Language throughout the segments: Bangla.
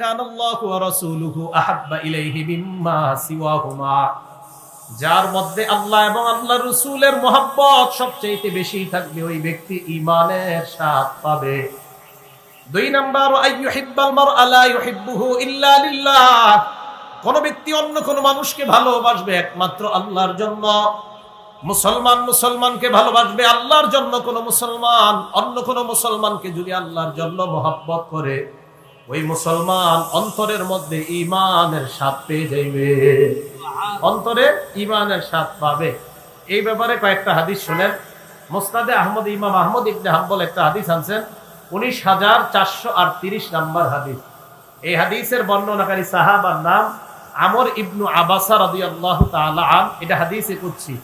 কান আল্লাহু ওয়া রাসূলুহু আহাব্বা ইলাইহি মিম্মা সিওয়াহুমা। যার মধ্যে আল্লাহ এবং আল্লাহর রাসূলের মহব্বত সবচেয়ে বেশি থাকবে ওই ব্যক্তি ঈমানের স্বাদ পাবে। দুই নাম্বার কোন ব্যক্তি অন্য কোন মানুষকে ভালোবাসবে একমাত্র আল্লাহর জন্য। মুসলমান মুসলমানকে ভালোবাসবে আল্লাহর জন্য কোন মুসলমান, অন্য কোন মুসলমানকে যদি আল্লাহর জন্য মহাব্বত করে। ওই মুসলমান অন্তরের মধ্যে ইমানের স্বাদ পেয়ে যাইবে অন্তরে ইমানের স্বাদ পাবে এই ব্যাপারে কয়েকটা হাদিস শুনেন মোস্তাদে আহমদ ইমাম আহমদ ইবনে হাম্বল একটা হাদিস আনছেন উনিশ হাজার চারশো আটত্রিশ নাম্বার হাদিস এই হাদিসের বর্ণনাকারী সাহাবার নাম আমর ইবনু আবাসা রাদিয়াল্লাহু তাআলা আন এটা হাদিসে কুদসি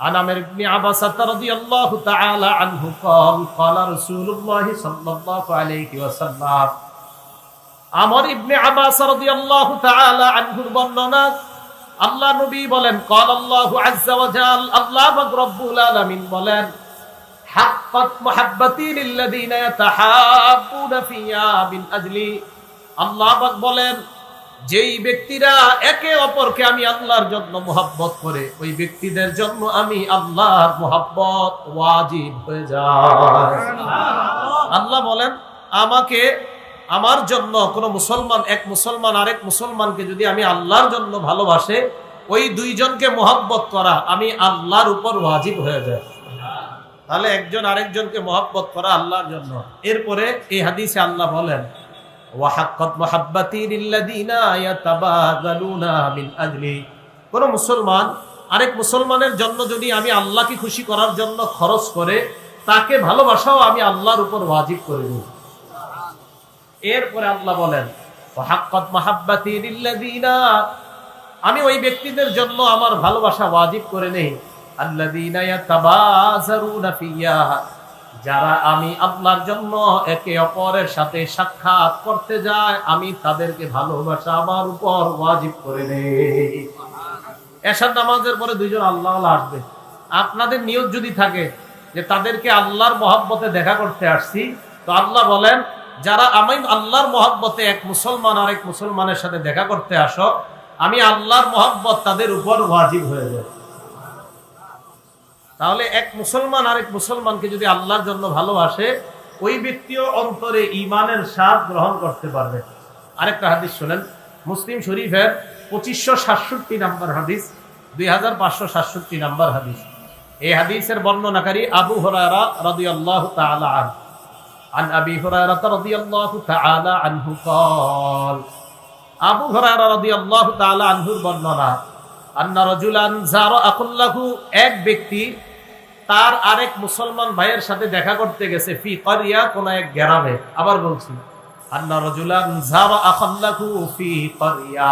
عن عمر بن عباسة رضي الله تعالى عنه قال قال رسول الله صلى الله عليه وسلم আমর ইবনে আব্বাস রাদিয়াল্লাহু তাআলা আনহুর বর্ণনা আল্লাহ নবী বলেন قال الله عز وجل আল্লাহ পাক রব্বুল আলামিন বলেন হাক্কাত মুহাব্বতি লিল্লাযিনা ইয়াতাহাব্বুনা ফিয়া মিন আজলি আল্লাহ পাক বলেন যেই ব্যক্তিরা একে অপরকে আমি আল্লাহর জন্য মোহাব্বত করে ওই ব্যক্তিদের জন্য আমি আল্লাহর মোহাব্বত ওয়াজিব হয়ে যায় আল্লাহ বলেন আমাকে আমার জন্য কোন মুসলমান, এক মুসলমান, আরেক মুসলমানকে যদি আমি আল্লাহর জন্য ভালোবাসে, ওই দুইজনকে মোহাব্বত করা আমি আল্লাহর উপর ওয়াজিব হয়ে যায়। তাহলে একজন আরেকজনকে মোহাব্বত করা আল্লাহর জন্য। এরপরে এই হাদিসে আল্লাহ বলেন কোন মুসলমান, আরেক মুসলমানের জন্য যদি আমি আল্লাহকে খুশি করার জন্য খরচ করে, তাকে ভালোবাসাও আমি আল্লাহর উপর ওয়াজিব করে দিই। এরপরে আল্লাহ বলেন আমি ওই ব্যক্তিদের জন্য আমার ভালোবাসা ওয়াজিব করে নেই। যারা আমি আল্লাহর জন্য একে অপরের সাথে সাক্ষাৎ করতে যায়, আমি তাদেরকে ভালোবাসা আমার উপর ওয়াজিব করে নেই। এসার নামাজের পরে দুইজন আল্লাহ আল্লাহ আসবে। আপনাদের নিয়োগ যদি থাকে যে তাদেরকে আল্লাহর মহাব্বতে দেখা করতে আসছি, তো আল্লাহ বলেন যারা আমি আল্লাহর মহাব্বতে এক মুসলমান আর এক মুসলমানের সাথে দেখা করতে আসো, আমি আল্লাহর মহাব্বত তাদের উপর ওয়াজিব হয়ে যায় তাহলে এক মুসলমান আরেক মুসলমানকে যদি আল্লাহর জন্য ভালোবাসে, ওই ব্যক্তিও অন্তরে ইমানের স্বাদ গ্রহণ করতে পারবে। আরেকটা হাদিস শোনেন, মুসলিম শরীফের পঁচিশশো সাতষট্টি নাম্বার হাদিস, দুই হাজার পাঁচশো সাতষট্টি নাম্বার হাদিস। এই হাদিসের বর্ণনাকারী আবু হরারা রদি আল্লাহ তালা আন عن أبي هريرة رضي الله تعالى عنه قال আবু হরারা রাদিয়াল্লাহু তাআলা আনহুর বর্ণনা আন্না রাজুলান যারা আকুল্লাহু এক ব্যক্তি তার আরেক মুসলমান ভাইয়ের সাথে দেখা করতে গেছে ফি করিয়া কোন এক গ্রামে আবার বলছি আন্না রাজুলান যারা আকুল্লাহু ফি করিয়া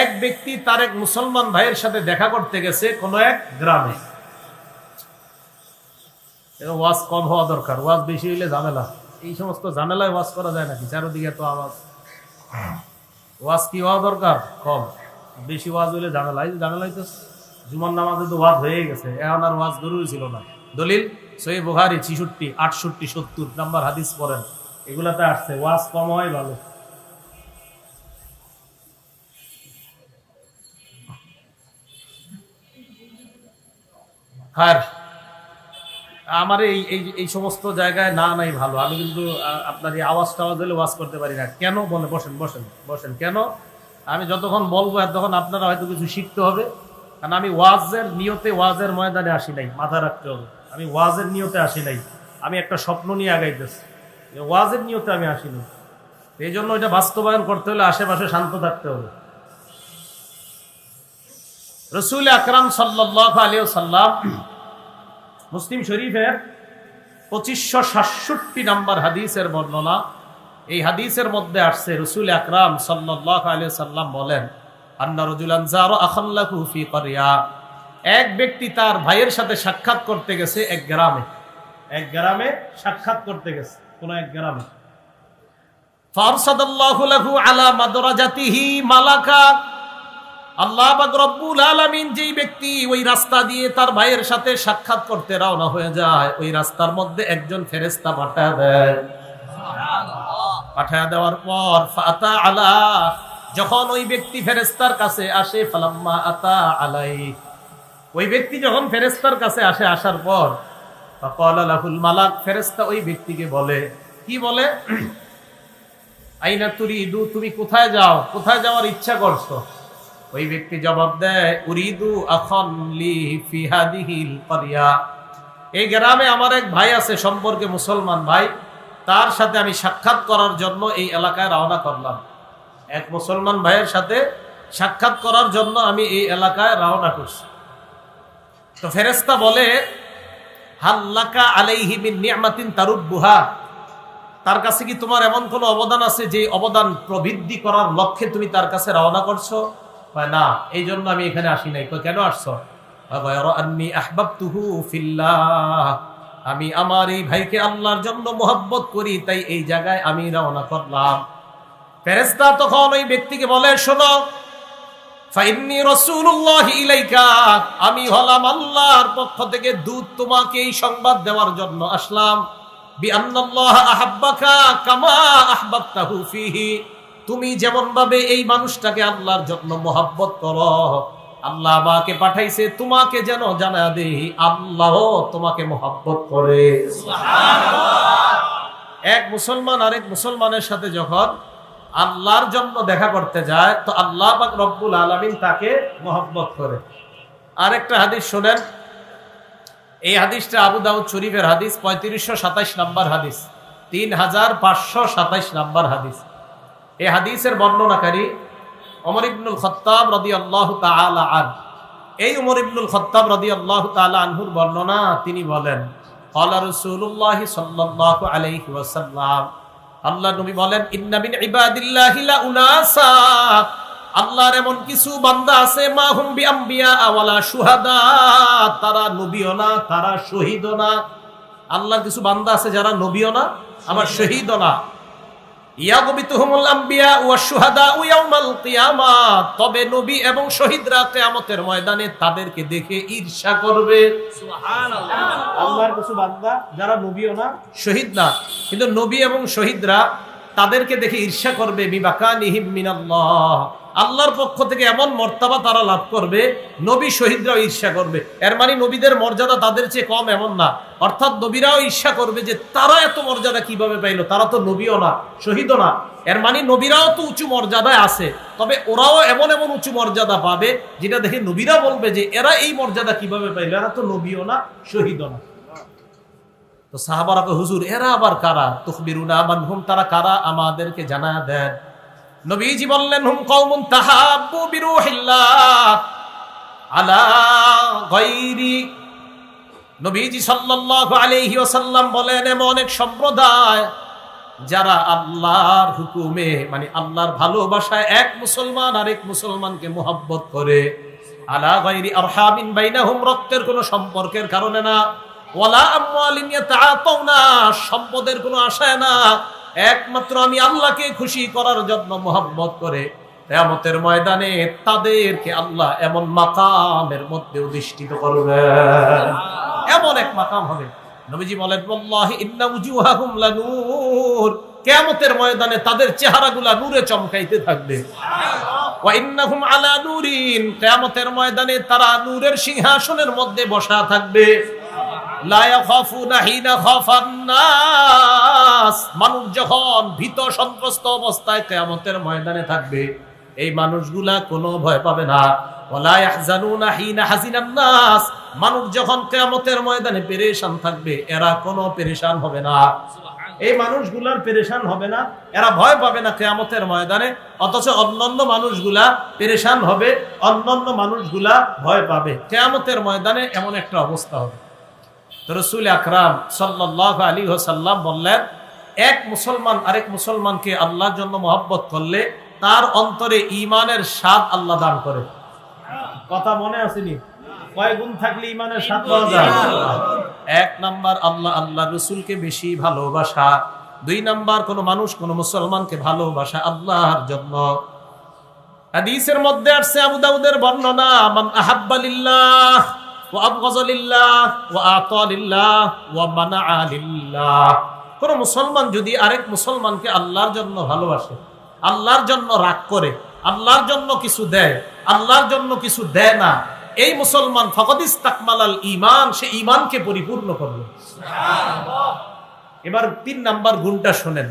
এক ব্যক্তি তার এক মুসলমান ভাইয়ের সাথে দেখা করতে গেছে কোন এক গ্রামে এটা ওয়াজ কম হওয়া দরকার। ওয়াজ বেশি হইলে ঝামেলা। এই সমস্ত ঝামেলায় ওয়াজ করা যায় নাকি চারোদিকে তো আওয়াজ। ওয়াজ কি হওয়া দরকার? কম। বেশি ওয়াজ হইলে ঝামেলা। এই যে ঝামেলা হইতো জুমার নামাজে তো ওয়াজ হয়ে গেছে। এখন আর ওয়াজ জরুরি ছিল না। দলিল সই বুহারি ছিষট্টি, আটষট্টি, সত্তর নাম্বার হাদিস পড়েন। এগুলাতে আসছে। ওয়াজ কম হয় ভালো। হ্যাঁ আমার এই, এই- সমস্ত জায়গায় না নাই ভালো। আমি কিন্তু আপনার এই আওয়াজ টাওয়াজ হলে ওয়াজ করতে পারি না। কেন বলে, বসেন বসেন বসেন। কেন? আমি যতক্ষণ বলব তখন আপনারা হয়তো কিছু শিখতে হবে। কারণ আমি ওয়াজের নিয়তে ওয়াজের ময়দানে আসি নাই, মাথা রাখতে হবে। আমি ওয়াজের নিয়তে আসি নাই। আমি একটা স্বপ্ন নিয়ে আগাইতেছি। ওয়াজের নিয়তে আমি আসি নাই। এই জন্য এটা বাস্তবায়ন করতে হলে আশেপাশে শান্ত থাকতে হবে। রসুল আকরাম সাল্লাহ আলিয়া সাল্লাম মুসলিম শরীফের পঁচিশশো সাতষট্টি নাম্বার হাদিসের বর্ণনা। এই হাদিসের মধ্যে আসছে, রসুল আকরাম সাল্লাম বলেন এক ব্যক্তি তার ভাইয়ের সাথে সাক্ষাৎ করতে গেছে এক গ্রামে। এক গ্রামে সাক্ষাৎ করতে গেছে, কোন এক গ্রামে। ফারসাদাল্লাহু লাহু আলা মাদরাজাতিহি মালাকা। আল্লাহ রব্বুল আলামিন যেই ব্যক্তি ওই রাস্তা দিয়ে তার ভাইয়ের সাথে সাক্ষাৎ করতে রওনা হয়ে যায়, ওই রাস্তার মধ্যে একজন পাঠায় দেয়। দেওয়ার পর ফাতা আলা, যখন ওই ব্যক্তি ফেরেস্তার কাছে আসে, ফালাম্মা আতা আলাই। ওই ব্যক্তি যখন ফেরেস্তার কাছে আসে, আসার পর লাহুল মালাক ফেরেস্তা ওই ব্যক্তিকে বলে, কি বলে? আইনা তুরিদু, তুমি কোথায় যাও? কোথায় যাওয়ার ইচ্ছা করছ? ওই ব্যক্তি জবাব দেয়, উরিদু আখন লি ফিহাদিহিল করিয়া এই গ্রামে আমার এক ভাই আছে, সম্পর্কে মুসলমান ভাই। তার সাথে আমি সাক্ষাৎ করার জন্য এই এলাকায় রওনা করলাম। এক মুসলমান ভাইয়ের সাথে সাক্ষাৎ করার জন্য আমি এই এলাকায় রওনা করছি। তো ফেরেস্তা বলে হাল্লাকা আলাইহি মিন নিয়ামাতিন তারুব্বুহা? তার কাছে কি তোমার এমন কোনো অবদান আছে যে অবদান প্রবৃদ্ধি করার লক্ষ্যে তুমি তার কাছে রওনা করছ? কয় না, এই জন্য আমি এখানে আসি নাই। কয়, কেন আসছো? আমি আমার এই ভাইকে আল্লাহর জন্য মোহাব্বত করি, তাই এই জায়গায় আমি রওনা করলাম। ফেরেস্তা তখন ওই ব্যক্তিকে বলে, শোনো আমি হলাম আল্লাহর পক্ষ থেকে দূত, তোমাকে এই সংবাদ দেওয়ার জন্য আসলাম। বিআন্নাল্লাহ আহাব্বাকা কামা আহবাবতাহু ফিহি। তুমি যেমন ভাবে এই মানুষটাকে আল্লাহর জন্য মোহাব্বত করো আল্লাহ আমাকে পাঠাইছে তোমাকে যেন জানা দেই আল্লাহ তোমাকে মোহাব্বত করে। এক মুসলমান আরেক মুসলমানের সাথে যখন আল্লাহর জন্য দেখা করতে যায় তো আল্লাহ পাক রব্বুল আলমিন তাকে মোহাব্বত করে। আরেকটা হাদিস শোনেন। এই হাদিসটা আবু দাউদ শরীফের হাদিস পঁয়ত্রিশশো সাতাইশ নাম্বার হাদিস তিন হাজার পাঁচশো সাতাইশ নাম্বার হাদিস। এই হাদিসের বর্ণনাকারী অমর ইবনুল খত্তাব রদি আল্লাহ আন। এই উমর ইবনুল খত্তাব রদি আল্লাহ আনহুর বর্ণনা তিনি বলেন আল্লাহ নবী বলেন ইন্নাবিন ইবাদিল্লাহি লা উনাসা। আল্লাহর এমন কিছু বান্দা আছে, মা হুম বিআম্বিয়া ওয়ালা শুহাদা। তারা নবীও না, তারা শহীদও না। আল্লাহর কিছু বান্দা আছে যারা নবীও না, আবার শহীদও না। তবে নবী এবং শহীদরা কেয়ামতের ময়দানে তাদেরকে দেখে ঈর্ষা করবে। আল্লাহর কিছু বান্দা যারা নবীও না। শহীদ না কিন্তু নবী এবং শহীদরা তাদেরকে দেখে ঈর্ষা করবে বিবাকানিহিম মিনাল্লাহ। আল্লাহর পক্ষ থেকে এমন মর্তাবা তারা লাভ করবে, নবী শহীদরাও ঈর্ষা করবে। এর মানে নবীদের মর্যাদা তাদের চেয়ে কম এমন না। অর্থাৎ নবীরাও ঈর্ষা করবে যে তারা এত মর্যাদা কীভাবে পাইলো? তারা তো নবীও না, শহীদও না। এর মানে নবীরাও তো উঁচু মর্যাদায় আছে। তবে ওরাও এমন এমন উঁচু মর্যাদা পাবে, যেটা দেখে নবীরা বলবে যে, এরা এই মর্যাদা কীভাবে পাইলো? এরা তো নবীও না, শহীদও না। তো সাহাবারা হুজুর, এরা আবার কারা? তুখবিরুনা মানহুম, তারা কারা? আমাদেরকে জানা দেন। নবীজি বললেন, হুম, কওমুন তাহাব্বু বিরুহিল্লাহ আলা গায়রি। নবীজি সাল্লাল্লাহু আলাইহি ওয়াসাল্লাম বলেন, এমন এক সম্প্রদায় যারা আল্লাহর হুকুমে মানে আল্লাহর ভালোবাসায় এক মুসলমান আরেক মুসলমানকে মোহাব্বত করে। আলা গায়রি আরহামিন বাইনাহুম, রক্তের কোনো সম্পর্কের কারণে না। ওয়ালা সম্পদের কোনো আশায় না। একমাত্র আমি আল্লাহকে খুশি করার জন্য মোহাম্মত করে। কেয়ামতের ময়দানে তাদেরকে আল্লাহ এমন মাকামের মধ্যে অধিষ্ঠিত করবেন এমন এক মাকাম হবে। নবীজি বলেন কিয়ামতের ময়দানে তাদের চেহারাগুলা নূরে চমকাইতে থাকবে। ওয়া ইন্নাহুম আলা নূরিন। কিয়ামতের ময়দানে তারা নূরের সিংহাসনের মধ্যে বসা থাকবে। মানুষ যখন ভীত সন্ত্রস্ত অবস্থায় কিয়ামতের ময়দানে থাকবে এই মানুষগুলা কোনো ভয় পাবে না। মানুষ যখন কিয়ামতের ময়দানে পেরেশান থাকবে এরা কোনো পেরেশান হবে না। এই মানুষগুলার পেরেশান হবে না। এরা ভয় পাবে না কেয়ামতের ময়দানে অথচ অন্যান্য মানুষগুলা পেরেশান হবে অন্যান্য মানুষগুলা ভয় পাবে। কেয়ামতের ময়দানে এমন একটা অবস্থা হবে। রসুল আকরাম সাল্লাহ আলী হোসাল্লাম বললেন, এক মুসলমান আরেক মুসলমানকে আল্লাহর জন্য মহব্বত করলে তার অন্তরে ইমানের স্বাদ আল্লাহ দান করে। কথা মনে আসেনি? গুণ থাকলে এক নাম্বার, আল্লাহ আল্লাহ রসুলকে বেশি ভালোবাসা। দুই নাম্বার, কোন মানুষ কোন মুসলমানকে ভালোবাসা আবু দাউদের বর্ণনা কোন মুসলমান যদি আরেক মুসলমানকে আল্লাহর জন্য ভালোবাসে, আল্লাহর জন্য রাগ করে, আল্লাহর জন্য কিছু দেয়, আল্লাহর জন্য কিছু দেয় না, এই মুসলমান ফকদিস তাকমালাল ইমান সে ইমানকে পরিপূর্ণ করবে। এবার তিন নাম্বার গুণটা শোনেন।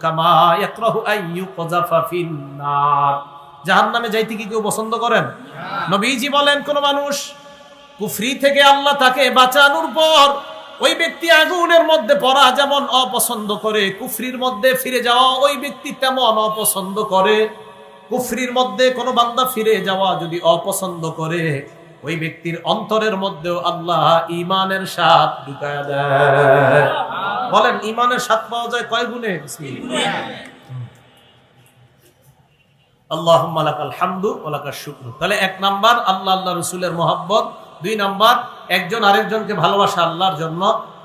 কামা জাহান নামে যাইতে কি কেউ পছন্দ করেন? নবীজি বলেন, কোন মানুষ কুফরি থেকে আল্লাহ তাকে বাঁচানোর পর ওই ব্যক্তি আগুনের মধ্যে পড়া যেমন অপছন্দ করে, কুফরির মধ্যে ফিরে যাওয়া ওই ব্যক্তি তেমন অপছন্দ করে। কুফরির মধ্যে কোনো বান্দা ফিরে যাওয়া যদি অপছন্দ করে, ওই ব্যক্তির অন্তরের মধ্যেও আল্লাহ ইমানের স্বাদ ঢুকায় দেয়। বলেন ইমানের স্বাদ পাওয়া যায় কয় গুণে? আল্লাহ হামদু ওলাকার শুক্র। তাহলে এক নাম্বার, আল্লাহ আল্লাহ রসুলের মোহাব্বত। দুই নাম্বার, একজন আরেকজনকে ভালোবাসা আল্লাহর জন্য।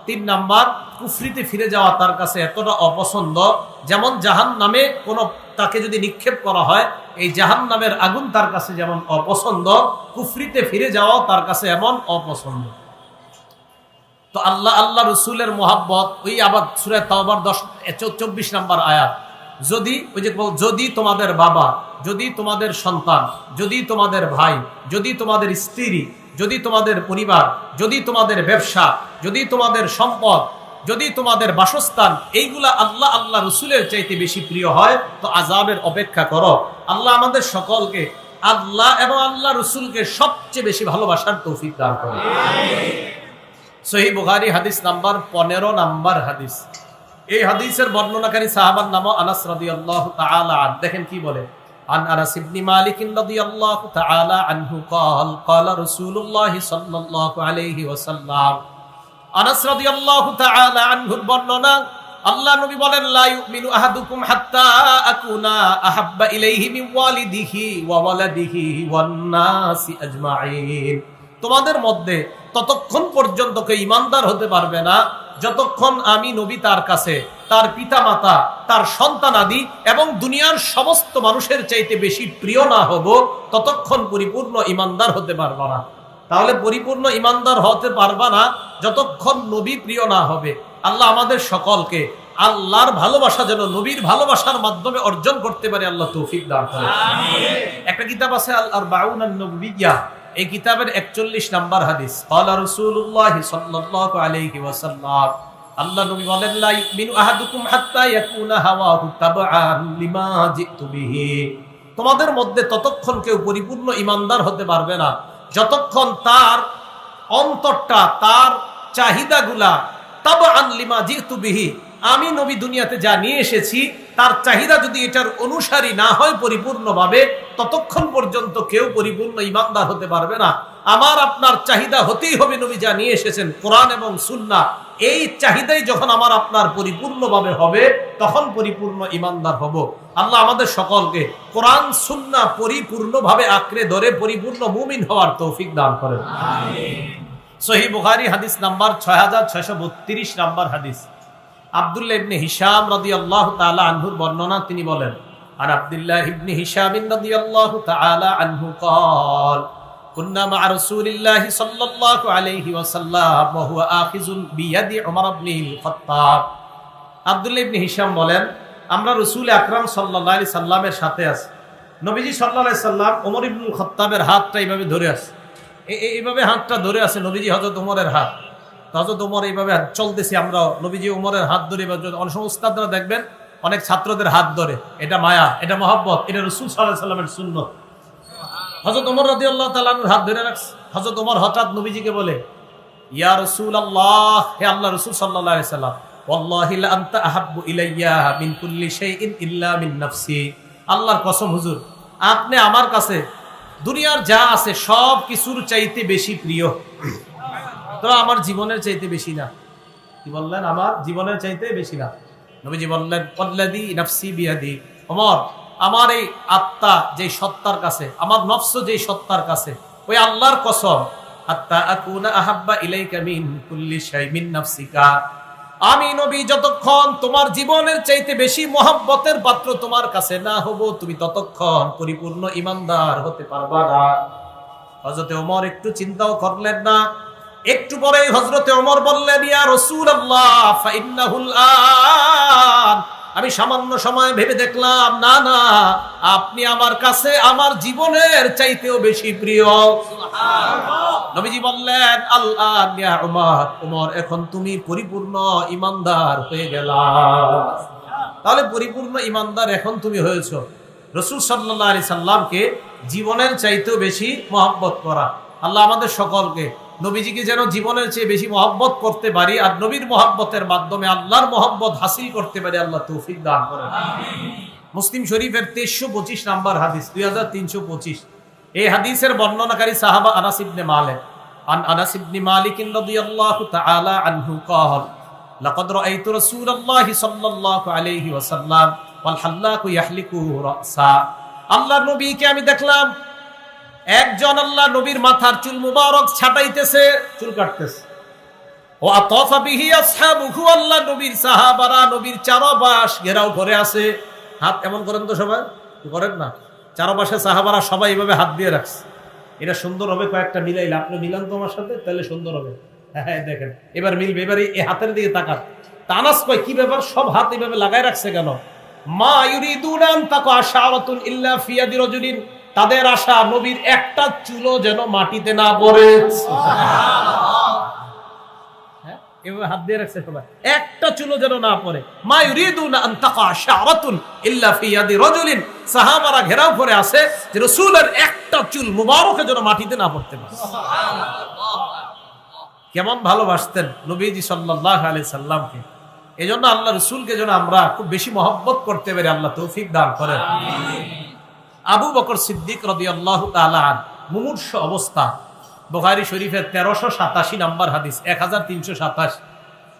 তিন নাম্বার, কুফরিতে ফিরে যাওয়া তার কাছে এতটা অপছন্দ, যেমন জাহান নামে কোন তাকে যদি নিক্ষেপ করা হয়, এই জাহান নামের আগুন তার কাছে যেমন অপছন্দ, কুফরিতে ফিরে যাওয়াও তার কাছে এমন অপছন্দ। তো আল্লাহ আল্লাহ রসুলের মোহাব্বত, ওই আবার সুরে তাওবার দশ চব্বিশ নাম্বার আয়াত। যদি, ওই যে যদি তোমাদের বাবা, যদি তোমাদের সন্তান, যদি তোমাদের ভাই, যদি তোমাদের স্ত্রী, যদি তোমাদের পরিবার, যদি তোমাদের ব্যবসা, যদি তোমাদের সম্পদ, যদি তোমাদের বাসস্থান, এইগুলা আল্লাহ আল্লাহ রসুলের চাইতে বেশি প্রিয় হয়, তো আজাবের অপেক্ষা করো। আল্লাহ আমাদের সকলকে, আল্লাহ এবং আল্লাহ রসুলকে সবচেয়ে বেশি ভালোবাসার তৌফিক দান করে সহি বুখারি হাদিস নাম্বার পনেরো নাম্বার হাদিস। এই হাদিসের বর্ণনাকারী সাহাবার নাম আনাস রাদিয়াল্লাহু তাআলা আন দেখেন কি বলে عن انس بن مالك رضي الله تعالى عنه قال قال رسول الله صلى الله عليه وسلم আনাস রাদিয়াল্লাহু তাআলা আনহুর বর্ণনা আল্লাহ নবী বলেন লা ইউমিনু আহাদুকুম হাত্তা আকুনা আহাব্বা ইলাইহি মিন ওয়ালিদিহি ওয়া ওয়ালাদিহি ওয়ান নাসি আজমাইন তোমাদের মধ্যে ততক্ষণ পর্যন্ত কেউ ইমানদার হতে পারবে না যতক্ষণ আমি নবী তার কাছে তার পিতামাতা তার সন্তান আদি এবং দুনিয়ার সমস্ত মানুষের চাইতে বেশি প্রিয় না হব ততক্ষণ পরিপূর্ণ ইমানদার হতে পারবা না। তাহলে পরিপূর্ণ ইমানদার হতে পারবা না যতক্ষণ নবী প্রিয় না হবে। আল্লাহ আমাদের সকলকে আল্লাহর ভালোবাসা যেন নবীর ভালোবাসার মাধ্যমে অর্জন করতে পারে আল্লাহ তৌফিক দান করে একটা কিতাব আছে আল্লাহর বাউন নবিয়া এই কিতাবের একচল্লিশ নাম্বার হাদিস আল্লাহ রসুল্লাহ সাল্লাল্লাহু আলাইহি আল্লাহ নবী বলেন, লা ইউমিনু আহাদুকুম হাত্তা ইয়াকুনা হাওয়াহু তাবআন লিমা জিতু বিহি তোমাদের মধ্যে ততক্ষণ কেউ পরিপূর্ণ ইমানদার হতে পারবে না। যতক্ষণ তার অন্তরটা, তার চাহিদাগুলা, তাবআন লিমা জিতু বিহি আমি নবী দুনিয়াতে যা নিয়ে এসেছি তার চাহিদা যদি এটার অনুসারী না হয় পরিপূর্ণভাবে ততক্ষণ পর্যন্ত কেউ পরিপূর্ণ ইমানদার হতে পারবে না। আমার আপনার চাহিদা হতেই হবে নবী যা নিয়ে এসেছেন কোরআন এবং সুন্না এই চাহিদাই যখন আমার আপনার পরিপূর্ণভাবে হবে তখন পরিপূর্ণ ইমানদার হব। আল্লাহ আমাদের সকলকে কোরআন সুন্না পরিপূর্ণভাবে আঁকড়ে ধরে পরিপূর্ণ মুমিন হওয়ার তৌফিক দান করেন। সহি বুখারি হাদিস নাম্বার ছয় হাজার ছয়শো বত্রিশ নাম্বার হাদিস। আব্দুল্লাহ ইবনে হিশাম রাদিয়াল্লাহু তাআলা আনহুর বর্ণনা তিনি বলেন আর আব্দুল্লাহ ইবনে হিশাম রাদিয়াল্লাহু তাআলা আনহু قال كنا مع رسول الله صلى الله عليه وسلم وهو آخذ بيد عمر بن الخطاب আব্দুল্লাহ ইবনে হিশাম বলেন আমরা রসুল আকরাম সাল্লাল্লাহু আলাইহি সাল্লামের সাথে আছি নবীজি সাল্লাল্লাহু আলাইহি সাল্লাম ওমর ইবনুল খাত্তাবের হাতটা এইভাবে ধরে আছে এ- এ- এইভাবে হাতটা ধরে আছে নবীজি হযরত ওমরের হাত হজরত উমর এইভাবে চলতেছি, আমরা নবীজি উমরের হাত ধরে অনেক সময় দেখবেন, অনেক ছাত্রদের হাত ধরে। এটা মায়া, এটা মহব্বত, এটা রসুল সাল্লাহ সাল্লামের শূন্য হজরত উমর রাজি আল্লাহ তালানুর হাত ধরে রাখছে। হজরত উমর হঠাৎ নবীজিকে বলে, ইয়া রসুল আল্লাহ হে আল্লাহ রসুল সাল্লাহ সাল্লাম আল্লাহর কসম হুজুর, আপনি আমার কাছে দুনিয়ার যা আছে সব কিছুর চাইতে বেশি প্রিয়। তো আমার জীবনের চাইতে বেশি না। কি বললেন? আমার জীবনের চাইতে বেশি না। নবীজি বললেন কল্লাদি নাফসি বিয়াদি। অমর আমার এই আত্মা যে সত্তার কাছে, আমার নফস যে সত্তার কাছে, ওই আল্লাহর কসম আত্মা আকুনা আহাব্বা ইলাইকা মিন কুল্লি শাই মিন নাফসিকা। আমি নবী, যতক্ষণ তোমার জীবনের চাইতে বেশি মহাব্বতের পাত্র তোমার কাছে না হব, তুমি ততক্ষণ পরিপূর্ণ ইমানদার হতে পারবা না। হজরতে ওমর একটু চিন্তাও করলেন না। একটু পরেই হজরতে অমর বললেন ইয়া আন। আমি সামান্য সময় ভেবে দেখলাম না না আপনি আমার কাছে আমার জীবনের চাইতেও বেশি প্রিয়। নবীজি বললেন আল্লাহ উমর উমর এখন তুমি পরিপূর্ণ ইমানদার হয়ে গেলা। তাহলে পরিপূর্ণ ইমানদার এখন তুমি হয়েছো। রসুল সাল্লাহ আলি সাল্লামকে জীবনের চাইতেও বেশি মহব্বত করা। আল্লাহ আমাদের সকলকে নবীজিকে যেন জীবনের চেয়ে বেশি মহব্বত করতে পারি আর নবীর মহব্বতের মাধ্যমে আল্লাহর মহব্বত হাসিল করতে পারি আল্লাহ তৌফিক দান করেন মুসলিম শরীফের তেইশশো পঁচিশ নাম্বার হাদিস দুই হাজার তিনশো পঁচিশ এই হাদিসের বর্ণনাকারী সাহাবা আনাস ইবনে মালিক عن انس بن مالك رضي الله تعالى عنه قال لقد رايت رسول الله صلى الله عليه وسلم والحلاق يحلق راسا আল্লাহর নবীকে আমি দেখলাম একজন আল্লাহ নবীর মাথার চুল মুবারক ছাটাইতেছে, চুল কাটতেছে। ও আতফা বিহি আসহাবুহু, আল্লাহ নবীর সাহাবারা, নবীর চারপাশ ঘেরাও করে আছে। হাত এমন করেন তো সবাই? করেন না। চারপাশে সাহাবারা সবাই এইভাবে হাত দিয়ে রাখছে। এটা সুন্দর হবে, কয়েকটা মিলাইলে। আপনি মিলান তো আমার সাথে, তাহলে সুন্দর হবে। হ্যাঁ হ্যাঁ দেখেন। এবার মিলবে, এবার এই হাতের দিকে তাকান। তানাস কয়, কি ব্যাপার? সব হাত এইভাবে লাগাই রাখছে কেন? মা ইউরিদুনান তাকো আশাওয়াতুন ইল্লা ফিয়াদি রাজুলিন। তাদের আশা নবীর একটা চুলো যেন মাটিতে না পড়ে। হ্যাঁ? একটা চুলো যেন না আছে একটা চুল যেন মাটিতে না কেমন ভালোবাসতেন নবীজি আলাইহি সাল্লামকে। এজন্য আল্লাহ রসুলকে যেন আমরা খুব বেশি মহব্বত করতে পারি আল্লাহ তৌফিক দান করেন। আবু বকর সিদ্দিক রাদিয়াল্লাহু তাআলা আন, মুমূর্ষ অবস্থা। বুখারী শরীফের তেরোশো সাতাশি নাম্বার হাদিস, এক হাজার তিনশো সাতাশ।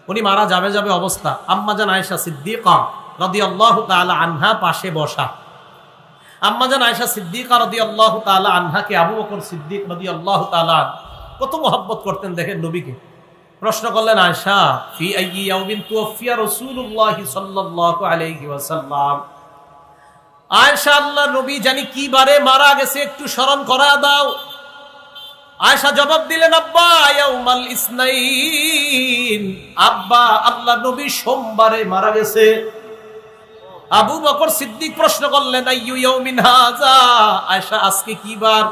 উনি মারা যাবে যাবে অবস্থা। আম্মাজান আয়েশা সিদ্দিকা রাদিয়াল্লাহু তাআলা আনহা পাশে বসা। আম্মাজান আয়েশা সিদ্দিকা রাদিয়াল্লাহু তাআলা আনহাকে আবু বকর সিদ্দিক রাদিয়াল্লাহু তাআলা আন, কত মহব্বত করতেন দেখেন নবীকে। প্রশ্ন করলেন, আয়েশা, ফি আইয়ি ইয়াউমিন তুওফিয়া রাসূলুল্লাহি সাল্লাল্লাহু আলাইহি ওয়াসাল্লাম। আয়েশা আল্লাহ নবী জানি কি বারে মারা গেছে একটু স্মরণ করা দাও। আয়েশা জবাব দিলেন আব্বা ইয়াউমাল ইসনাইন। আব্বা আল্লাহ নবী সোমবারে মারা গেছে। আবু বকর সিদ্দিক প্রশ্ন করলেন আইয়ু ইয়াউমিন হাযা? আয়েশা আজকে কি বার?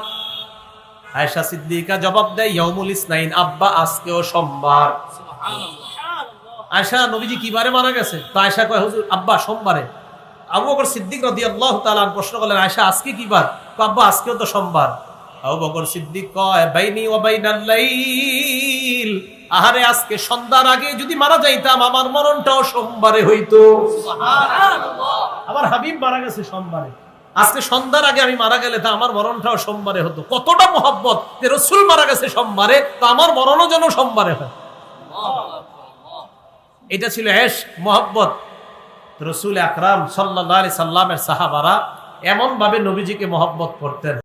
আয়েশা সিদ্দিকা জবাব দেয় ইয়াউমুল ইসনাইন আব্বা আজকেও সোমবার। আয়েশা নবীজি কি বারে মারা গেছে? তো আয়েশা কয় হুজুর আব্বা সোমবারে। আবু বকর সিদ্দিক রাদিয়াল্লাহু তাআলা প্রশ্ন করলেন আয়েশা আজকে কি বার? তো আব্বা আজকেও তো সোমবার। আবু বকর সিদ্দিক কয় বাইনি ওয়া বাইনাল আহারে আজকে সন্ধ্যার আগে যদি মারা যাইতাম আমার মরণটাও সোমবারে হইতো। আমার হাবিব মারা গেছে সোমবারে। আজকে সন্ধ্যার আগে আমি মারা গেলে তা আমার মরণটাও সোমবারে হতো। কতটা মহব্বত রসুল মারা গেছে সোমবারে তো আমার মরণও যেন সোমবারে হয়। এটা ছিল এশ মহব্বত। রসুল আকরাম সাল্লা সাল্লামের সাহাবারা এমন ভাবে নবীজিকে মহব্বত করতেন।